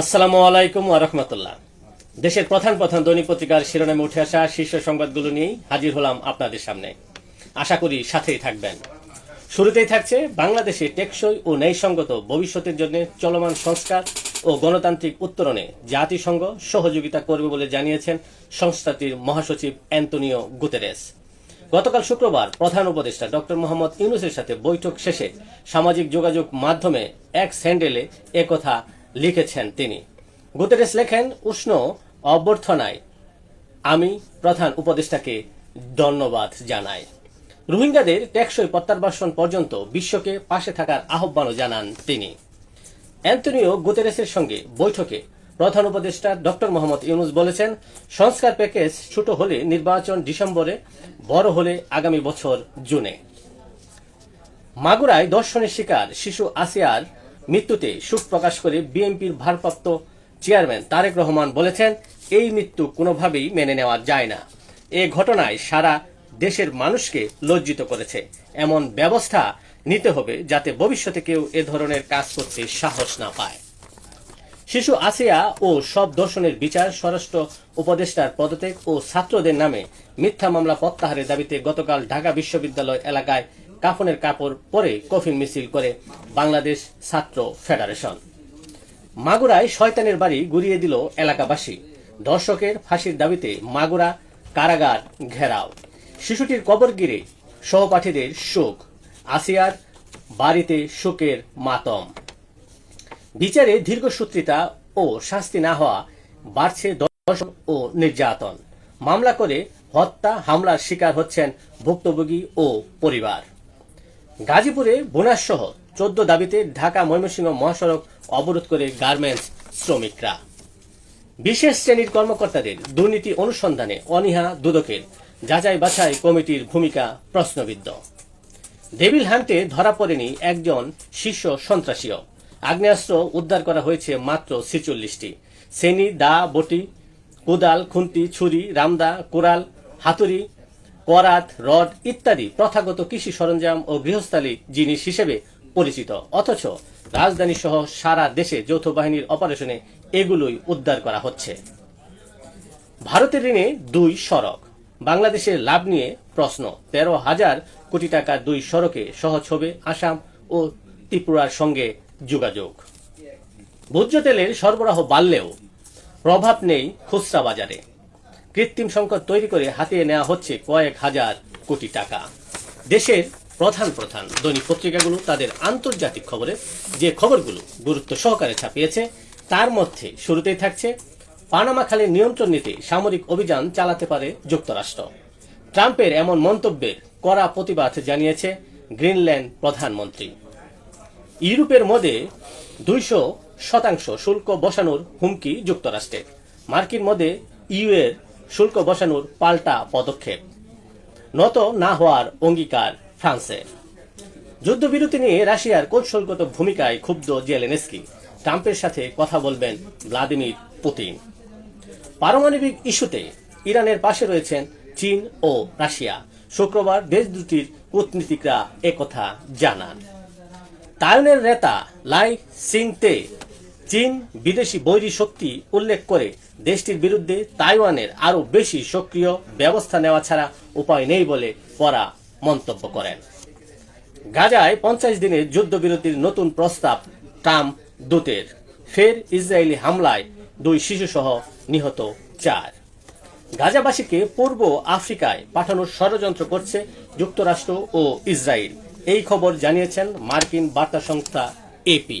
আসসালামু আলাইকুম আরহামতুল্লাহ দেশের প্রধান প্রধান দৈনিক পত্রিকার শিরোনামে উঠে আসা শীর্ষ সংবাদগুলো নিয়েই হাজির হলাম আপনাদের সামনে। আশা করি সাথেই থাকবেন। শুরুতেই থাকছে বাংলাদেশে টেকসই ও ন্যায়সঙ্গত ভবিষ্যতের জন্য চলমান সংস্কার ও গণতান্ত্রিক উত্তরণে জাতিসংঘ সহযোগিতা করবে বলে জানিয়েছেন সংস্থাটির মহাসচিব অ্যান্তনিও গুতেরেস। গতকাল শুক্রবার প্রধান উপদেষ্টা ডক্টর মোহাম্মদ ইউনুসের সাথে বৈঠক শেষে সামাজিক যোগাযোগ মাধ্যমে এক স্যান্ডেলে একথা লিখেছেন তিনি। গুতেরেস লেখেন উষ্ণ অভ্যর্থনায়। আমি প্রধান উপদেষ্টাকে ধন্যবাদ জানাই। রোহিঙ্গাদের টেকসই প্রত্যাবাসন পর্যন্ত বিশ্বকে পাশে থাকার আহ্বানও জানান তিনি। অ্যান্টনিও গুতেরেসের সঙ্গে বৈঠকে প্রধান উপদেষ্টা ডক্টর মোহাম্মদ ইউনুস বলেছেন, সংস্কার প্যাকেজ ছোট হলে নির্বাচন ডিসেম্বরে, বড় হলে আগামী বছর জুনে। মাগুরায় দর্শনের শিকার শিশু আসিয়ার মৃত্যুতে শোক প্রকাশ করে বিএনপির ভারপ্রাপ্ত চেয়ারম্যান তারেক রহমান বলেছেন, এই মৃত্যু কোনোভাবেই মেনে নেওয়া যায় না। এ ঘটনায় সারা দেশের মানুষকে লজ্জিত করেছে। এমন ব্যবস্থা নিতে হবে যাতে ভবিষ্যতে কেউ এ ধরনের কাজ করতে সাহস না পায়। শিশু আসিয়া ও সব দর্শনের বিচার স্বরাষ্ট্র উপদেষ্টার পদত্যাগ ও ছাত্রদের নামে মিথ্যা মামলা প্রত্যাহারের দাবিতে গতকাল ঢাকা বিশ্ববিদ্যালয় এলাকায় কাফনের কাপড় পরে কফিন মিছিল করে বাংলাদেশ ছাত্র ফেডারেশন। মাগুরায় শয়তানের বাড়ি গুড়িয়ে দিল এলাকাবাসী। দর্শকের ফাঁসির দাবিতে মাগুরা কারাগার ঘেরাও। শিশুটির কবর গিরে সহপাঠীদের শোক। আসিয়ার বাড়িতে শোকের মাতম। বিচারে দীর্ঘসূত্রিতা ও শাস্তি না হওয়া বাড়ছে দর্শন ও নির্যাতন। মামলা করে হত্যা, হামলার শিকার হচ্ছেন ভুক্তভোগী ও পরিবার। গাজীপুরে বোনাস সহ চোদ্দ দাবিতে ঢাকা ময়মনসিংহ মহাসড়ক অবরোধ করে গার্মেন্টস শ্রমিকরা। বিশেষ শ্রেণির কর্মকর্তাদের দুর্নীতি অনুসন্ধানে অনীহা দুদকের যাচাই বাছাই কমিটির ভূমিকা প্রশ্নবিদ্ধ। ডেভিল হান্টে ধরা পড়েনি একজন শীর্ষ সন্ত্রাসীও। আগ্নেয়াস্ত্র উদ্ধার করা হয়েছে মাত্র ছেচল্লিশটি। সেনি, দা, বটি, কোদাল, খুন্তি, ছুরি, রামদা, কোরাল, হাতুড়ি করাত রড ইত্যাদি প্রথাগত কৃষি সরঞ্জাম ও গৃহস্থালী জিনিস হিসেবে পরিচিত। অথচ রাজধানী সহ সারা দেশে যৌথ বাহিনীর অপারেশনে এগুলোই উদ্ধার করা হচ্ছে। ভারতের ঋণে দুই সড়ক। বাংলাদেশের লাভ নিয়ে প্রশ্ন। তেরো হাজার কোটি টাকা দুই সড়কে সহজ হবে আসাম ও ত্রিপুরার সঙ্গে যোগাযোগ। ভোজ্য তেলের সরবরাহ বাড়লেও প্রভাব নেই খুচরা বাজারে। কৃত্রিম সংকট তৈরি করে হাতিয়ে নেওয়া হচ্ছে কয়েক হাজার কোটি টাকা। দেশের প্রধান প্রধান দৈনিক পত্রিকাগুলো তাদের আন্তর্জাতিক খবরে যে খবরগুলো গুরুত্ব সহকারে ছাপিয়েছে, তার মধ্যে শুরুতেই থাকছে, পানামা খালের নিয়ন্ত্রণ নিতে সামরিক অভিযান চালাতে পারে যুক্তরাষ্ট্র। ট্রাম্পের এমন মন্তব্যের কড়া প্রতিবাদ জানিয়েছে গ্রিনল্যান্ড প্রধানমন্ত্রী। ইউরোপের মধ্যে দুইশো শতাংশ শুল্ক বসানোর হুমকি যুক্তরাষ্ট্রের। মার্কিন মধ্যে ইউ এর শুল্ক বসানোর পাল্টা পদক্ষেপ। নত না হওয়ার অঙ্গীকার ফ্রান্সে যুদ্ধবিরতি নিয়ে রাশিয়ার কৌশলগত ভূমিকায় ক্ষুব্ধ জেলেনেস্কি। ট্রাম্পের সাথে কথা বলবেন ভ্লাদিমির পুতিন। পারমাণবিক ইস্যুতে ইরানের পাশে রয়েছেন চীন ও রাশিয়া। শুক্রবার দেশ দুটির কূটনীতিকরা একথা জানান। তাইওয়ানের নেতা লাই সিংতে চীন বিদেশি বৈরী শক্তি উল্লেখ করে দেশটির বিরুদ্ধে তাইওয়ানের আরও বেশি সক্রিয় ব্যবস্থা নেওয়া ছাড়া উপায় নেই বলে পরা মন্তব্য করেন। গাজায় পঞ্চাশ দিনের যুদ্ধবিরতির নতুন প্রস্তাব ট্রাম্প দূতের। ফের ইসরায়েলি হামলায় দুই শিশুসহ নিহত চার। গাজাবাসীকে পূর্ব আফ্রিকায় পাঠানোর ষড়যন্ত্র করছে যুক্তরাষ্ট্র ও ইসরায়েল। এই খবর জানিয়েছেন মার্কিন বার্তা সংস্থা এপি